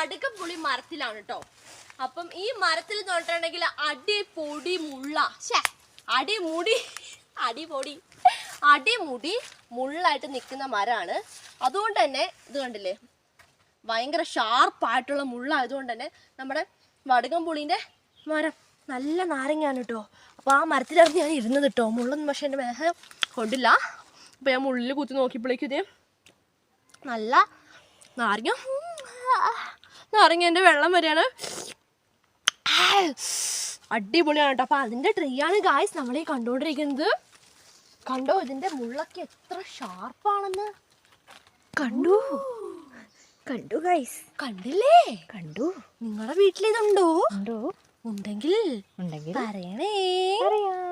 അടിപൊളി മരത്തിലാണ് കേട്ടോ അപ്പം ഈ മരത്തിൽ നോട്ടിട്ടുണ്ടെങ്കിൽ അടിപൊടി മുള്ള. അടിമുടി അടിപൊടി അടിമുടി മുള്ളായിട്ട് നിൽക്കുന്ന മരമാണ്. അതുകൊണ്ട് തന്നെ ഇത് കണ്ടില്ലേ? ഭയങ്കര ഷാർപ്പായിട്ടുള്ള മുള്ളായതുകൊണ്ട് തന്നെ നമ്മുടെ വടുകം പുളിന്റെ മരം നല്ല നാരങ്ങയാണ് കേട്ടോ അപ്പോൾ ആ മരത്തിലാണ് ഞാൻ ഇരുന്നത് കേട്ടോ മുള്ളൊന്നും പക്ഷേ എന്റെ മേഹം കൊണ്ടില്ല. അപ്പോൾ ഞാൻ മുള്ളിൽ കുത്തി നോക്കിയപ്പോഴേക്കും ഇത് നല്ല നാരങ്ങ. നാരങ്ങേന്റെ വെള്ളം വരെയാണ്. അടിപൊളിയാണ് കേട്ടോ. അപ്പോൾ അതിന്റെ ട്രീ ആണ് ഗായ്സ് നമ്മളീ കണ്ടുകൊണ്ടിരിക്കുന്നത് കണ്ടോ ഇതിന്റെ മുള്ളൊക്കെ എത്ര ഷാർപ്പാണെന്ന് കണ്ടു. കണ്ടു ഗൈസ് കണ്ടില്ലേ? കണ്ടു. നിങ്ങളുടെ വീട്ടിൽ ഇതുണ്ടോ ഉണ്ടെങ്കിൽ ഉണ്ടെങ്കിൽ പറയണേ. അറിയാം